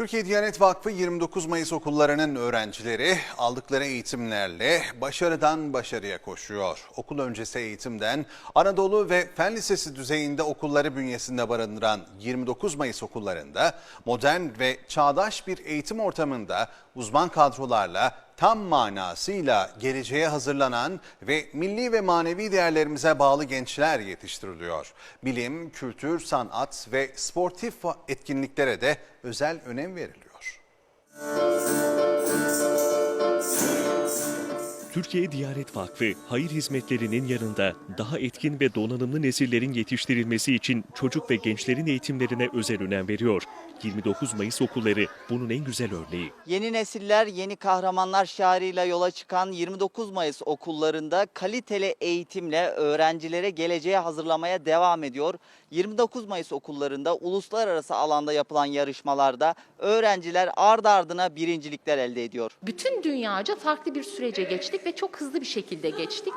Türkiye Diyanet Vakfı 29 Mayıs okullarının öğrencileri aldıkları eğitimlerle başarıdan başarıya koşuyor. Okul öncesi eğitimden Anadolu ve Fen Lisesi düzeyinde okulları bünyesinde barındıran 29 Mayıs okullarında modern ve çağdaş bir eğitim ortamında uzman kadrolarla tam manasıyla geleceğe hazırlanan ve milli ve manevi değerlerimize bağlı gençler yetiştiriliyor. Bilim, kültür, sanat ve sportif etkinliklere de özel önem veriliyor. Türkiye Diyanet Vakfı, hayır hizmetlerinin yanında daha etkin ve donanımlı nesillerin yetiştirilmesi için çocuk ve gençlerin eğitimlerine özel önem veriyor. 29 Mayıs okulları bunun en güzel örneği. Yeni nesiller, yeni kahramanlar şiarıyla yola çıkan 29 Mayıs okullarında kaliteli eğitimle öğrencilere geleceğe hazırlamaya devam ediyor. 29 Mayıs okullarında uluslararası alanda yapılan yarışmalarda öğrenciler ard ardına birincilikler elde ediyor. bütün dünyaca farklı bir sürece geçtik ve çok hızlı bir şekilde geçtik.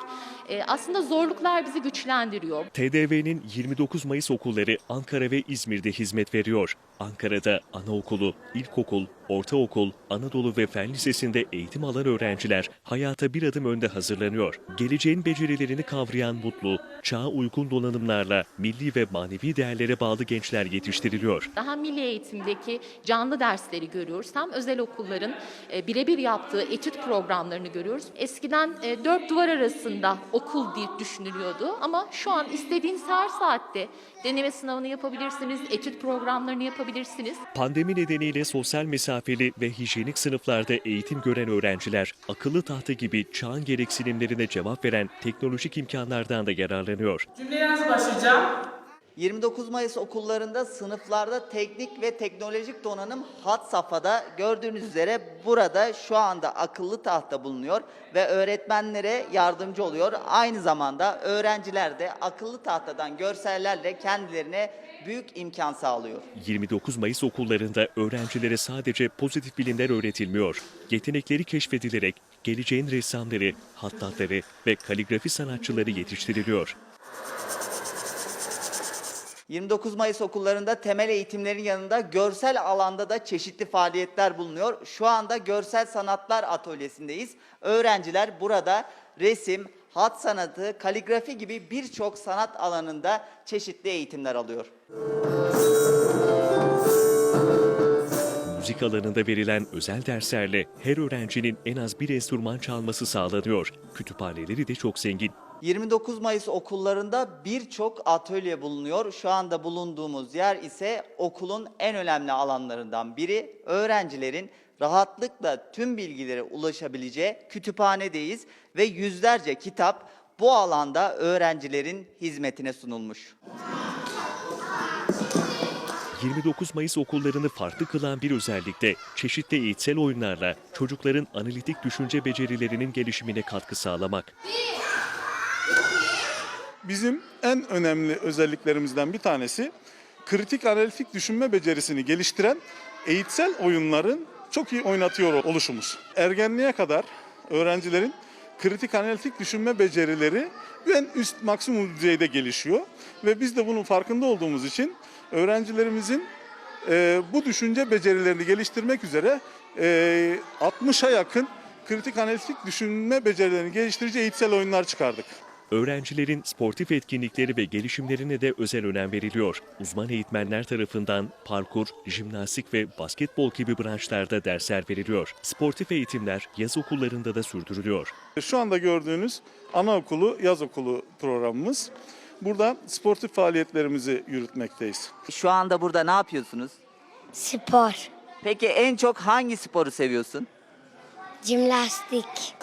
Ee, aslında zorluklar bizi güçlendiriyor. TDV'nin 29 Mayıs okulları Ankara ve İzmir'de hizmet veriyor. Ankara'da anaokulu, ilkokul, ortaokul, Anadolu ve Fen Lisesi'nde eğitim alan öğrenciler hayata bir adım önde hazırlanıyor. Geleceğin becerilerini kavrayan mutlu, çağa uygun donanımlarla milli ve manevi değerlere bağlı gençler yetiştiriliyor. Daha milli eğitimdeki canlı dersleri görüyoruz. Hem özel okulların e, birebir yaptığı etüt programlarını görüyoruz. Eskiden e, dört duvar arasında okul diye düşünülüyordu ama şu an istediğiniz her saatte deneme sınavını yapabilirsiniz, etüt programlarını yapabilirsiniz. Pandemi nedeniyle sosyal mesafeli ve hijyenik sınıflarda eğitim gören öğrenciler akıllı tahta gibi çağın gereksinimlerine cevap veren teknolojik imkanlardan da yararlanıyor. Cümleye nasıl başlayacağım? 29 Mayıs okullarında sınıflarda teknik ve teknolojik donanım hat safhada gördüğünüz üzere burada şu anda akıllı tahta bulunuyor ve öğretmenlere yardımcı oluyor. Aynı zamanda öğrenciler de akıllı tahtadan görsellerle kendilerine büyük imkan sağlıyor. 29 Mayıs okullarında öğrencilere sadece pozitif bilimler öğretilmiyor. Yetenekleri keşfedilerek geleceğin ressamları, hattatları ve kaligrafi sanatçıları yetiştiriliyor. 29 Mayıs okullarında temel eğitimlerin yanında görsel alanda da çeşitli faaliyetler bulunuyor. Şu anda Görsel Sanatlar Atölyesi'ndeyiz. Öğrenciler burada resim, hat sanatı, kaligrafi gibi birçok sanat alanında çeşitli eğitimler alıyor. Müzik alanında verilen özel derslerle her öğrencinin en az bir enstrüman çalması sağlanıyor. Kütüphaneleri de çok zengin. 29 Mayıs okullarında birçok atölye bulunuyor. Şu anda bulunduğumuz yer ise okulun en önemli alanlarından biri. Öğrencilerin rahatlıkla tüm bilgilere ulaşabileceği kütüphanedeyiz ve yüzlerce kitap bu alanda öğrencilerin hizmetine sunulmuş. 29 Mayıs okullarını farklı kılan bir özellik de çeşitli eğitsel oyunlarla çocukların analitik düşünce becerilerinin gelişimine katkı sağlamak. Bizim en önemli özelliklerimizden bir tanesi kritik analitik düşünme becerisini geliştiren eğitsel oyunların çok iyi oynatıyor oluşumuz. Ergenliğe kadar öğrencilerin kritik analitik düşünme becerileri en üst maksimum düzeyde gelişiyor ve biz de bunun farkında olduğumuz için öğrencilerimizin e, bu düşünce becerilerini geliştirmek üzere e, 60'a yakın kritik analitik düşünme becerilerini geliştirici eğitsel oyunlar çıkardık. Öğrencilerin sportif etkinlikleri ve gelişimlerine de özel önem veriliyor. Uzman eğitmenler tarafından parkur, jimnastik ve basketbol gibi branşlarda dersler veriliyor. Sportif eğitimler yaz okullarında da sürdürülüyor. Şu anda gördüğünüz anaokulu, yaz okulu programımız. Burada sportif faaliyetlerimizi yürütmekteyiz. Şu anda burada ne yapıyorsunuz? Spor, Peki en çok hangi sporu seviyorsun? jimnastik,